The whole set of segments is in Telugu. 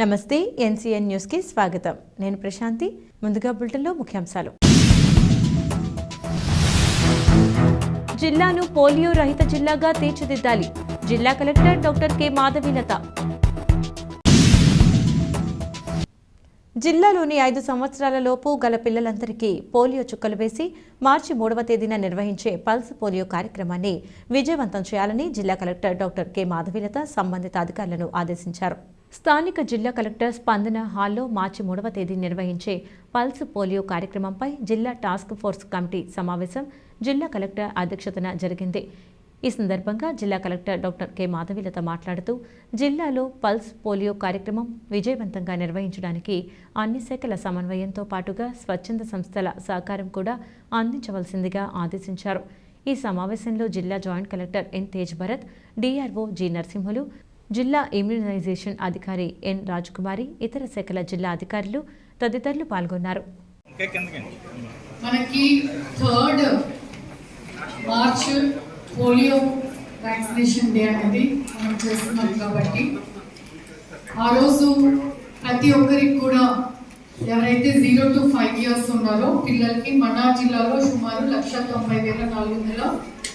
నమస్తే ఎన్సీఎన్ న్యూస్కి స్వాగతం. నేను ప్రశాంతి ముందుగా బులెటిన్లో ముఖ్యాంశాలు. జిల్లాను పోలియో రహిత జిల్లాగా తీర్చిదిద్దాలి. జిల్లా కలెక్టర్ డాక్టర్ కె. మాధవీలత జిల్లాలోని ఐదు సంవత్సరాలలోపు గల పిల్లలందరికీ పోలియో చుక్కలు వేసి మార్చి మూడవ తేదీన నిర్వహించే పల్స్ పోలియో కార్యక్రమాన్ని విజయవంతం చేయాలని జిల్లా కలెక్టర్ డాక్టర్ కె. మాధవీలత సంబంధిత అధికారులను ఆదేశించారు. స్థానిక జిల్లా కలెక్టర్ స్పందన హాల్లో మార్చి మూడవ తేదీ నిర్వహించే పల్స్ పోలియో కార్యక్రమంపై జిల్లా టాస్క్ ఫోర్స్ కమిటీ సమావేశం జిల్లా కలెక్టర్ అధ్యక్షతన జరిగింది. ఈ సందర్భంగా జిల్లా కలెక్టర్ డాక్టర్ కె. మాధవీలత మాట్లాడుతూ జిల్లాలో పల్స్ పోలియో కార్యక్రమం విజయవంతంగా నిర్వహించడానికి అన్ని శాఖల సమన్వయంతో పాటుగా స్వచ్ఛంద సంస్థల సహకారం కూడా అందించవలసిందిగా ఆదేశించారు. ఈ సమావేశంలో జిల్లా joint collector N. Tej Bharat DRO G. Narasimhulu జిల్లా ఇమ్యూనైజేషన్ అధికారి ఎన్ రాజకుమారి ఇతర శాఖల జిల్లా అధికారులు తదితరులు పాల్గొన్నారు. మనకి third March polio vaccination day అనేది మనం చేస్తున్నాం కాబట్టి ఆ రోజు ప్రతి ఒక్కరికి కూడా ఎవరైతే జీరో టు ఫైవ్ ఇయర్స్ ఉన్నారో పిల్లలకి మన జిల్లాలో సుమారు లక్ష తొంభై వేల నాలుగు వందల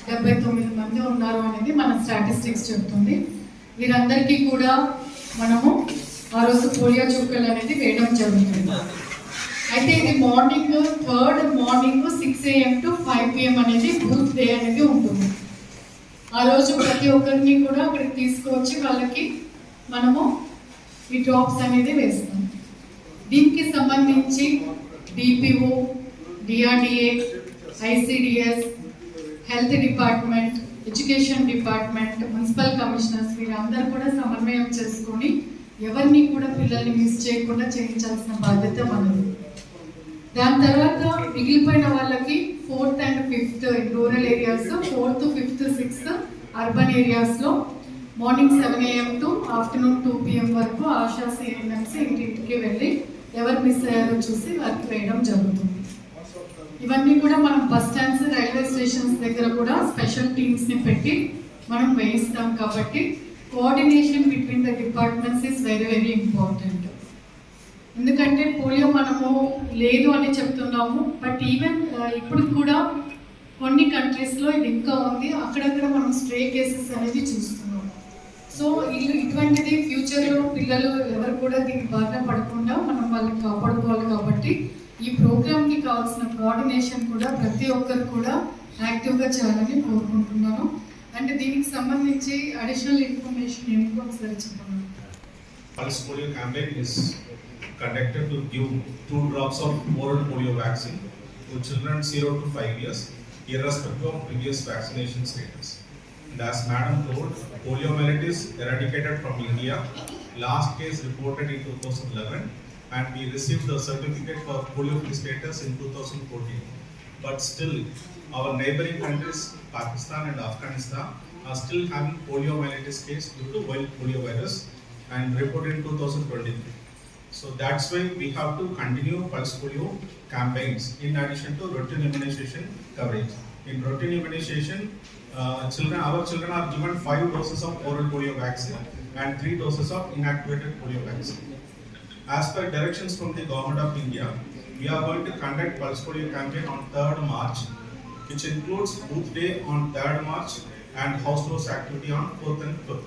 డెబ్బై తొమ్మిది మంది ఉన్నారు అనేది మన స్టాటిస్టిక్స్ చెప్తుంది వీరందరికీ కూడా మనము ఆ రోజు పోలియో చుక్కలు అనేది వేయడం జరుగుతుంది. అయితే ఇది morning third morning six AM to five PM అనేది బూత్ డే అనేది ఉంటుంది. ఆ రోజు ప్రతి ఒక్కరిని కూడా అక్కడికి తీసుకువచ్చి వాళ్ళకి మనము ఈ డ్రాప్స్ అనేది వేస్తాం. దీనికి సంబంధించి DPO DRDA ICDS health department education department municipal commissioners వీరందరూ కూడా సమన్వయం చేసుకొని ఎవరిని కూడా పిల్లల్ని మిస్ చేయకుండా చేయించాల్సిన బాధ్యత మనది. దాని తర్వాత మిగిలిపోయిన వాళ్ళకి fourth and fifth rural areas fourth fifth sixth urban ఏరియాస్లో morning seven AM to afternoon two PM వరకు ఆశా సిఎంఎంసీ ఇంటింటికి వెళ్ళి ఎవరు మిస్ అయ్యారో చూసి వారికి వేయడం జరుగుతుంది. ఇవన్నీ కూడా మనం బస్ స్టాండ్స్ ఆర్గనైజేషన్స్ దగ్గర కూడా స్పెషల్ టీమ్స్ని పెట్టి మనం వేయిస్తాం కాబట్టి coordination between the departments is very very important ఎందుకంటే పోలియో మనము లేదు అని చెప్తున్నాము బట్ ఈవెన్ ఇప్పుడు కూడా కొన్ని కంట్రీస్లో ఇది ఇంకా ఉంది. అక్కడక్కడ మనం స్ట్రే కేసెస్ అనేది చూస్తున్నాం సో ఇల్లు ఇటువంటిది ఫ్యూచర్లో పిల్లలు ఎవరు కూడా దీనికి బారిన పడకుండా మనం వాళ్ళని కాపాడుకోవాలి కాబట్టి ఈ ప్రోగ్రామ్కి కావాల్సిన కోఆర్డినేషన్ కూడా ప్రతి ఒక్కరు కూడా యాక్టివ్గా చేయాలని కోరుకుంటున్నాను అంటే దీనికి సంబంధించి అడిషనల్ ఇన్ఫర్మేషన్ ఏమిటో ఒకసారి చెప్పండి Pulse polio campaign is conducted to give two drops of oral polio vaccine to children 0 to 5 years, irrespective of previous vaccination status. And as Madam told, poliomyelitis eradicated from India. Last case reported in 2011, and we received the certificate for polio-free status in 2014. But still, our neighboring countries, Pakistan and Afghanistan, are still having poliomyelitis case due to wild polio virus and reported in 2023. So that's why we have to continue pulse polio campaigns in addition to routine immunization coverage. In routine immunization, uh, children, our children are given five doses of oral polio vaccine and three doses of inactivated polio vaccine. As per directions from the government of India, we are going to conduct pulse polio campaign on 3rd March, which includes booth day on 3rd March and house tours activity on 4th and 5th,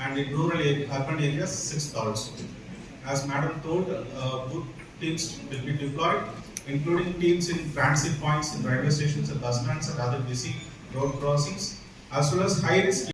and in rural area, urban areas 6th also. As Madam told, uh, booth teams will be deployed, including teams in transit points in railway stations and bus stands and other busy road crossings, as well as high risk